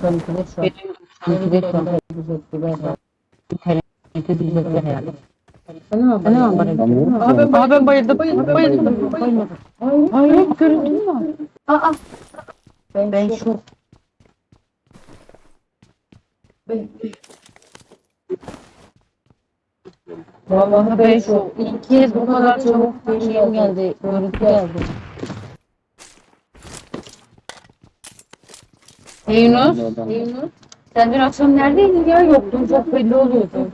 Tanıtılır şu an. Şu an. İnternette. Sen ne Sen ne bayıldın? Abi ben, abi ben bayıldım. Bayıldım. Bayıldım. Bayıldım. Hayır, görüntü mü var? Aa. Ben, ben şu. Ben, Vallahi ben şu ilk kez bu kadar çabuk bir şeyim geldi, görüntü geldi. Yunus, Yunus. Sen dün akşam neredeydin ya? Yoktun çok belli oluyordu.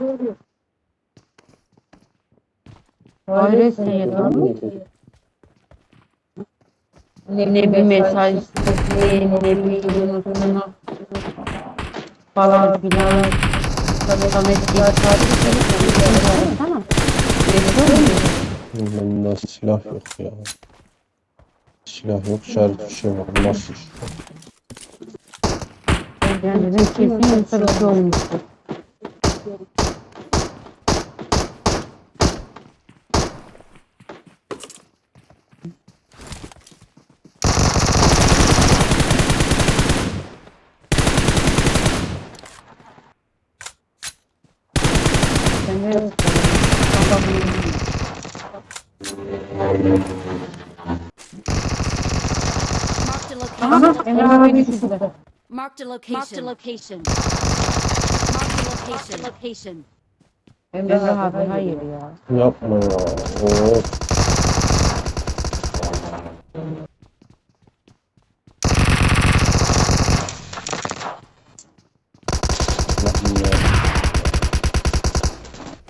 Sen yedin. Ne, ne bir mesaj, ne, ne bir Yunus'unu falan filan. Samet Tamam. Bende silah yok ya. Silah yok, işaret bir şey var. Nasıl iş? Ben kesin şey olmuştur. Aha, Emre abi düşürdü. Marked a location. Marked a location. Marked a location. Location. Emre abi hayır ya. Yapma ya. Oo.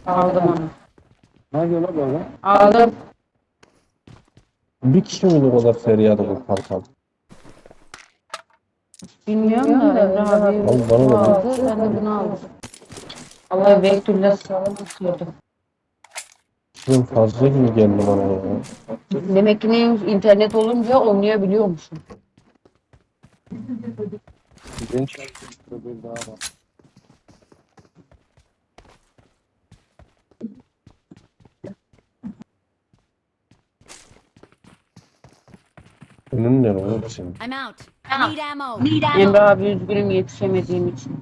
Aldım onu. Ne yapıyor lan böyle? Aldım. Bir kişi mi bu kadar feryadı bu kankam? Bilmiyorum da Emre abi Oğlum bana da aldı. Ben de bunu aldım. Allah Vektür'le sağlam tutuyordum. Şunun fazla gibi geldi bana ya. Demek ki neymiş internet olunca oynayabiliyormuşum. Çarptım bir daha var. Önün ne oğlum senin? I'm out. Need ammo. Need Emre abi üzgünüm yetişemediğim için.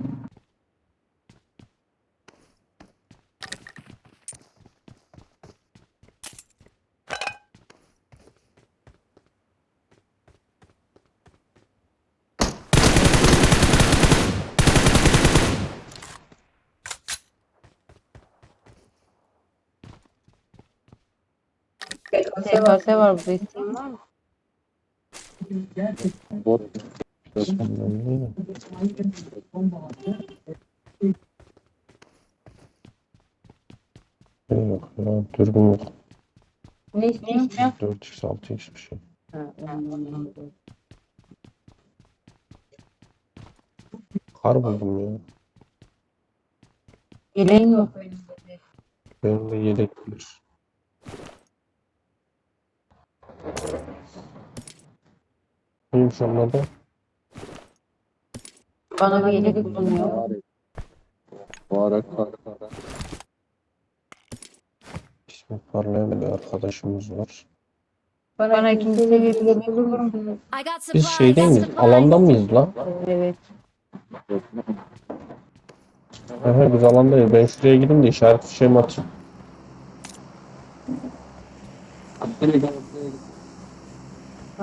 SKS var burada isteyen var mı? Bot. Şey yok ya, dürbün yok. Ne istiyorsun? 4x 6x bir şey. Kar buldum ya. Yeleğin yok. Benim de yedek bir. Neymiş onun adı? Bana bir yelek bulunuyor. Barak İsmi parlayan bir arkadaşımız var. Bana ikinci seviye bir yelek bulur musunuz? Biz şey değil miyiz? Alanda mıyız lan? Evet. Aha, biz alandayız. Ben şuraya gideyim de işaret fişeğimi atayım.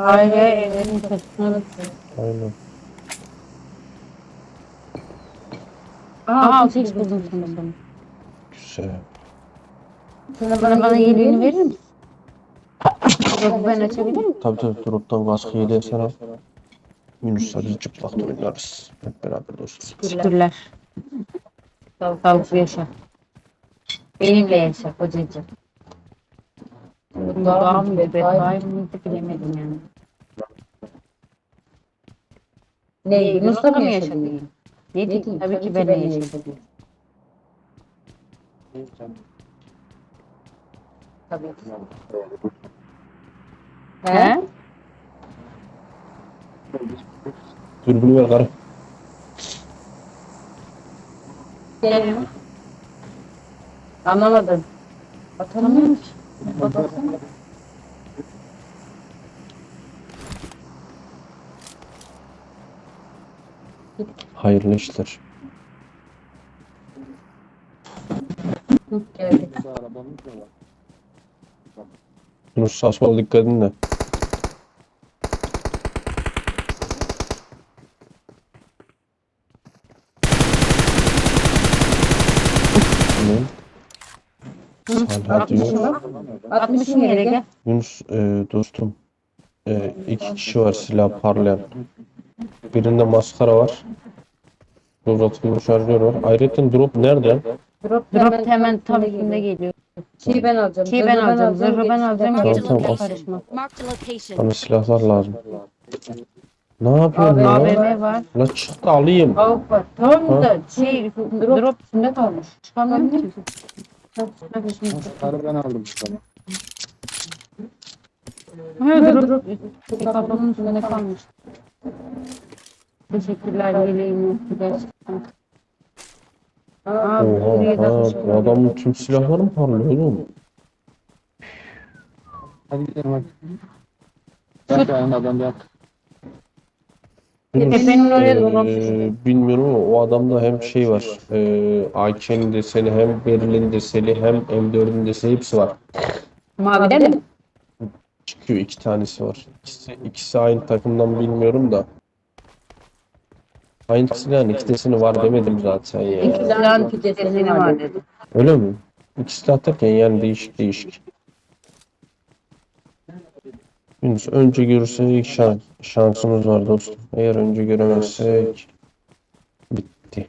Hayır, evlerin saçına Aynen. Aa, 6x buldum sana sana. Güzel. Sana bana, bana yeleğini verir misin? Yok ben açabilir miyim? Tabii tabii droptan kaskı yediye sana. Yunus'la biz çıplak oynarız. Hep beraber dostum. Teşekkürler. Sağlıklı yaşa. Benimle yaşa kocacığım. Bu dağ mıydı, beddua mıydı bilemedim yani. Ne, Yunus'la mı yaşadın? Ne dedin? Tabii ki benimle yaşadın. Tabii ki. He? Dürbünü ver karı. Gel. Anlamadım. Bakamıyorum ki. Hayırlı işler. Geldi. Yunus saçma dikkat edin de. 60'ını. 60'ını yere gel. Yunus e, dostum. E, iki kişi var silah parlayan. Birinde maskara var. Uzatılmış şarjör var. Ayrıca drop nerede? Drop, drop hemen tam üstünde geliyor. Şeyi ben alacağım. Şeyi ben alacağım. Zırhı ben alacağım. Tamam tamam. Karışma. Bana silahlar lazım. Ne yapıyorsun ya? AVM var. La çık da alayım. Avuk. Tamam da şey drop üstünde kalmış. Çıkamıyorum ki. Karı ben aldım. Ha, drop kapının üstünde kalmış. Teşekkürler yeleğim gerçekten. Aa, Oha, bu adamın tüm silahları mı parlıyor oğlum? Hadi gidelim hadi. Yak ayağını adam yak. Oraya e, drop bilmiyorum ama o adamda hem şey var. E, AK'nin deseni hem Berlin deseni hem M4'ün deseni hepsi var. Mavide mi? Çıkıyor iki tanesi var. İkisi, ikisi aynı takımdan bilmiyorum da. Aynısı yani iki deseni var demedim zaten ya. İki silahın iki deseni var dedi. Öyle mi? İkisi de atarken yani değişik değişik. Yunus önce görürsek şans, şansımız var dostum. Eğer önce göremezsek bitti.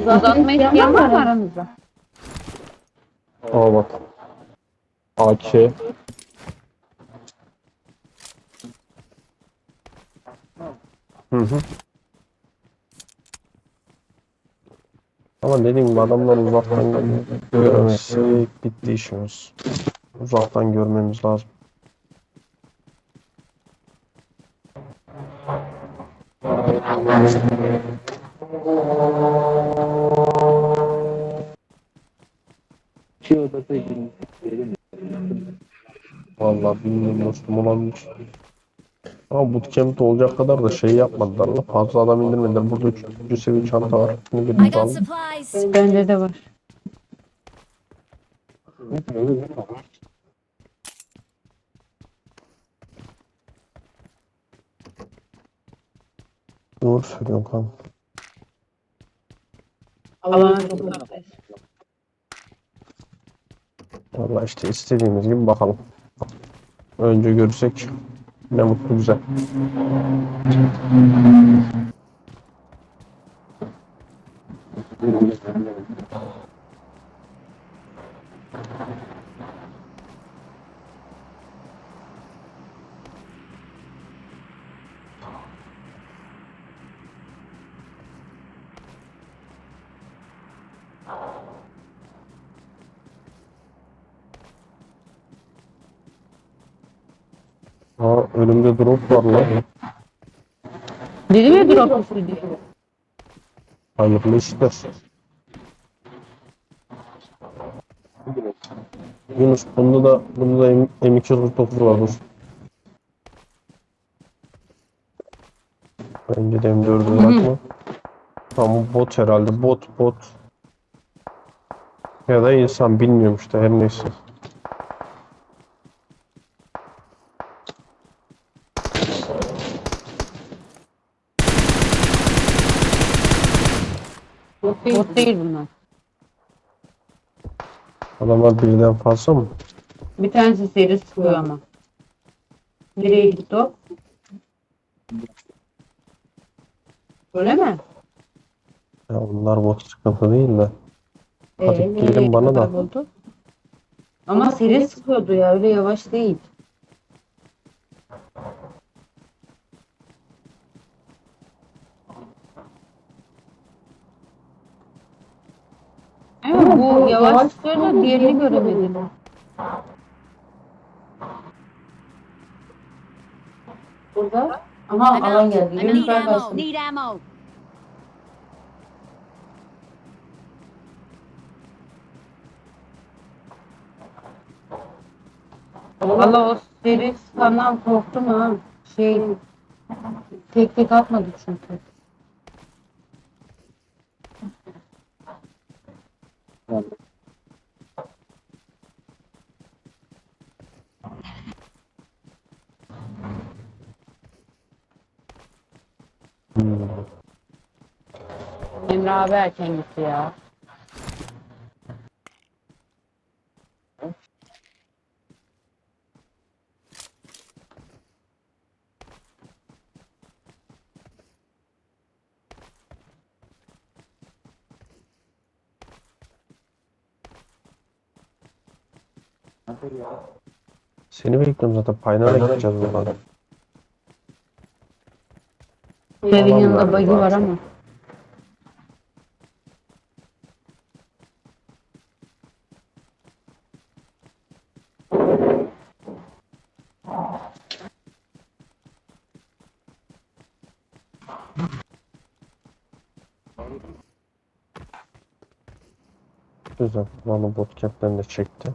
Uzatma isteyen var mı aranızda? Aa bak. AK. Hı hı. Ama dediğim gibi adamlar uzaktan gö- göremezsek bitti işimiz. Uzaktan görmemiz lazım. Şey odası gidelim. Vallahi bilmiyorum dostum olabilir. Ama bootcamp'te olacak kadar da şey yapmadılar. la. Fazla adam indirmediler. Burada üçüncü seviye çanta var. Bunu birimiz. Bende de var. Alana çok uzaktayız. Vallahi işte istediğimiz gibi bakalım. Önce görsek ne mutlu bize. Aa önümde drop var lan. Dedim ya drop üstü diye. Hayırlı işler. Yunus bunda da bunda da M- M249 var dur. Bence de M4'ü bırakma. Tamam bu bot herhalde bot bot. Ya da insan bilmiyorum işte her neyse. Bot değil bunlar. Adamlar birden fazla mı? Bir tanesi seri sıkıyor ama. Nereye gitti o? Öyle mi? Ya onlar bot sıkıntı değil de. Hadi Ee, gelin nereye bana da. kayboldu? Ama seri sıkıyordu ya öyle yavaş değil. Ama bu yavaş sıkıyor da diğerini göremedim. Burada. Aha alan geldi. Ammo. bastım. Need ammo. Valla o seri sıkandan korktum ha. Şey tek tek atmadı çünkü. Hmm. Emre abi erken gitti ya. Seni bekliyorum zaten. Paynara gideceğiz buradan. Evin yanında bagi var ama. Güzel. Nano bootcamp'ten de çekti.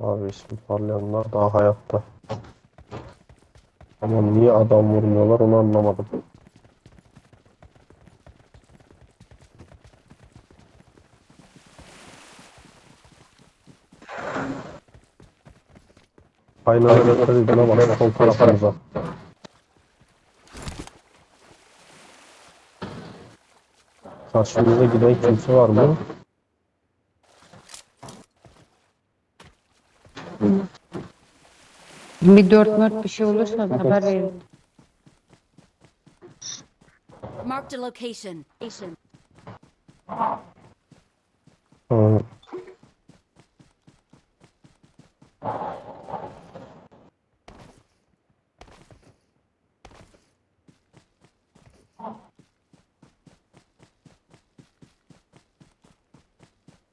Abi ismi parlayanlar daha hayatta. Ama niye adam vurmuyorlar onu anlamadım. Aynı dikkat edin ama sol tarafımıza. Karşımıza giden kimse var mı? Bir dört mört bir şey olursa haber verin. Marked a location. Location. Hı.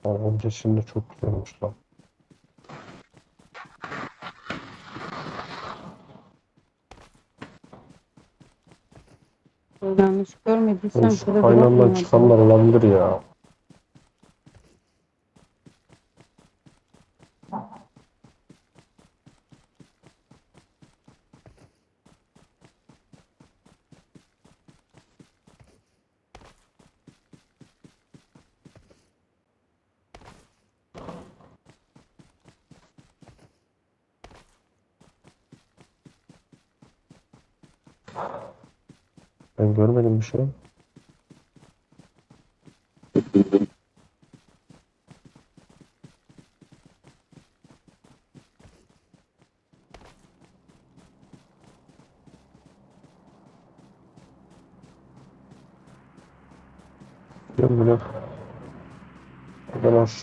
Lan öncesinde çok güzelmiş lan. Şurada var. çıkanlar olabilir ya. Ben görmedim bir şey.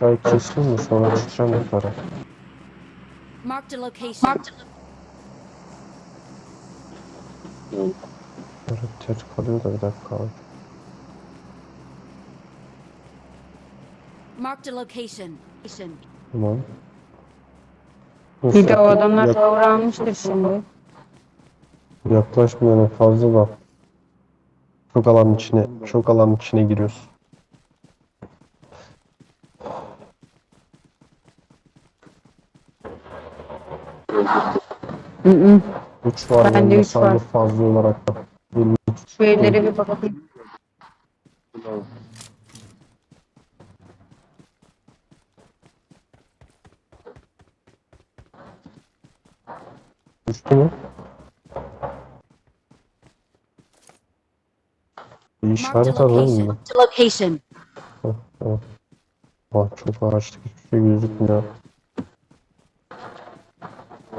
Ben aşağıyı keseyim mi sonra çıkacağım yukarı. Marked a location. Böyle ter kalıyor da bir dakika abi. Marked a location. Location. Tamam. Bir de o adamlar Yak- tavır almıştır şimdi. yaklaşmayalım fazla da. Çok alanın içine, çok alanın içine giriyoruz. Hı hı. Üç var Bende yanında üç var. sandık fazla olarak da. Şu evlere bir bakayım. düştü mü? Bir işaret alalım location. mı? Marked a location. Bak çok araçtık hiçbir şey gözükmüyor.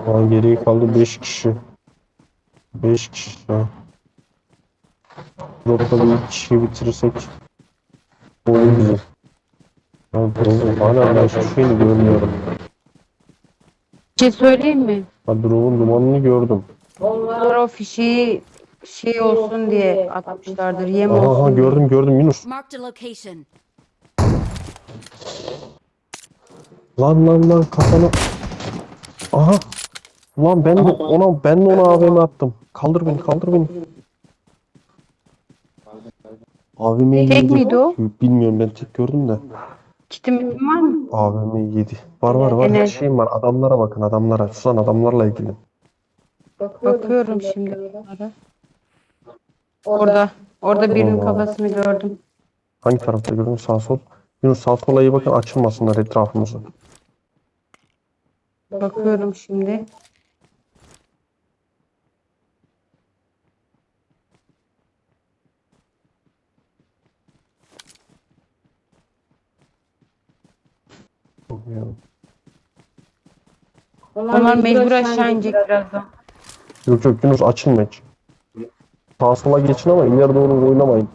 Şu an geriye kaldı 5 kişi. 5 kişi şu an. Drop'ta bir kişiyi bitirirsek oyun güzel. Ya Drop'un hala ben hiçbir şeyini görmüyorum. Bir şey söyleyeyim mi? Ha Drop'un dumanını gördüm. Onlar o fişeği şey olsun diye atmışlardır. Yem Aha, aha olsun diye. gördüm gördüm Yunus. Lan lan lan kafana. Aha. Ulan ben de ona ben de ona AVM attım. Kaldır beni kaldır beni. AVM Tek 7. miydi o? Bilmiyorum ben tek gördüm de. Kitim var mı? AVM 7. Var var var. Her şeyim var. Adamlara bakın adamlara. Susan adamlarla ilgili. Bakıyorum şimdi. Orada. Orada birinin Allah. kafasını gördüm. Hangi tarafta gördün? Sağ sol. Yunus sağ sola iyi bakın açılmasınlar etrafımızı. Bakıyorum şimdi. Onlar mecbur aşağı inecek birazdan. Yok yok Yunus açılma hiç. Sağa sola geçin ama ileri doğru oynamayın.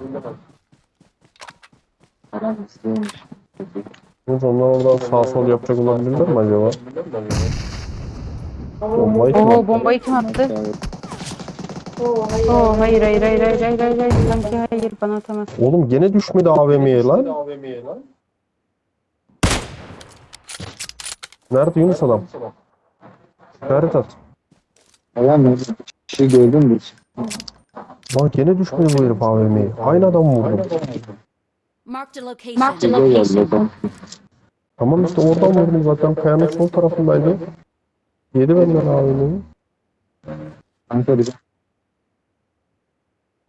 Yunus onlar oradan sağ sol yapacak olabilirler mi acaba? Bombayı kim Oo attı? bombayı kim attı? Oo hayır hayır hayır hayır hayır hayır hayır sanki hayır bana atamaz. Oğlum gene düşmedi AVM'ye lan. Nerede Yunus adam? İşaret at. Ulan ne? Bir şey gördün mü? Lan gene düşmedi bu herif AVM'ye. Aynı adam vurdu. Marked a location. De geldi adam. Tamam işte oradan vurdum zaten. Kayanın sol tarafındaydı. Yedi benden AVM'yi. Kanka bir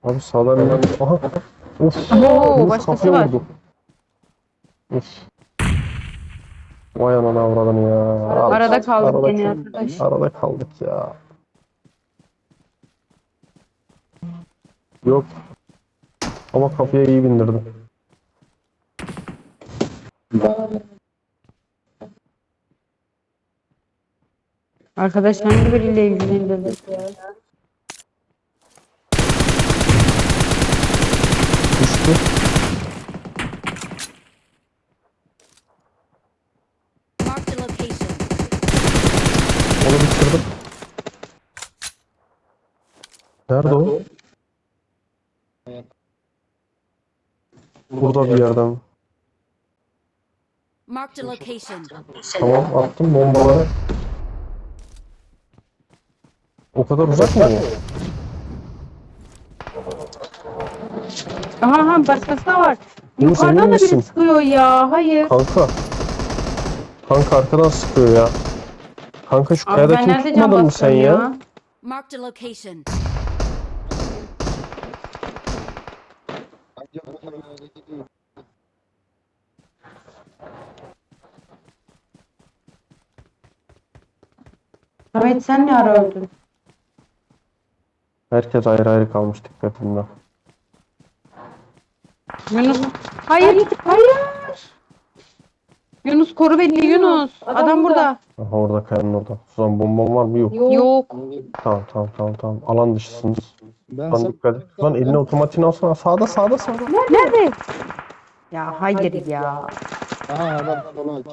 Abi sağdan inan. Aha. Of. Oo, Yunus başkası kafaya var. vurdu. Of. Vay anana avradını ya. Al. Arada kaldık Arada kaldık. arkadaş. Arada kaldık ya. Yok. Ama kafaya iyi bindirdi. Arkadaş hangi biriyle ilgilendi? Düştü. Marked a location. Onu bitirdim. Nerede o? Burada bir yerden. Marked a location. Tamam attım bombaları. O kadar uzak mı o? Aha aha başkası da var. Emin Yukarıdan da biri misin? sıkıyor ya. Hayır. Kanka. Kanka arkadan sıkıyor ya. Kanka şu Abi kayadakini ben nerede can tutmadın mı sen ya? ya? Marked a location. Ahmet sen ne ara öldün? Herkes ayrı ayrı kalmış dikkatinde. Yunus. Hayır. Hayır. Yunus koru beni Yunus. Adam burada. Aha orada kayanın orada. Suzan bomban var mı? Yok. Yok. Tamam tamam tamam tamam. Alan dışısınız. Ben Lan sana dikkat et. Lan eline otomatiğini alsana. Sağda sağda sağda. Nerede? Ya hayır ya. Aha adam sola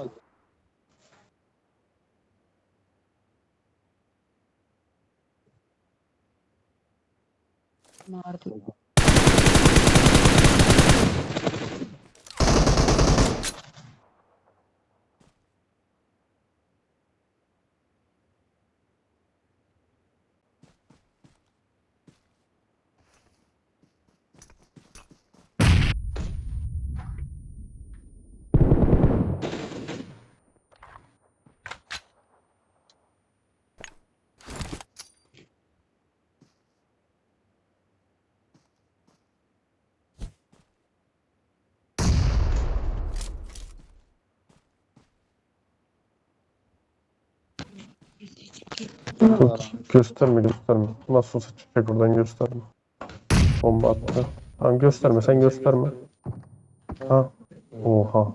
Maruti Tut. Gösterme gösterme. Nasıl olsa çıkacak oradan gösterme. Bomba attı. Tamam gösterme sen gösterme. Ha. Oha.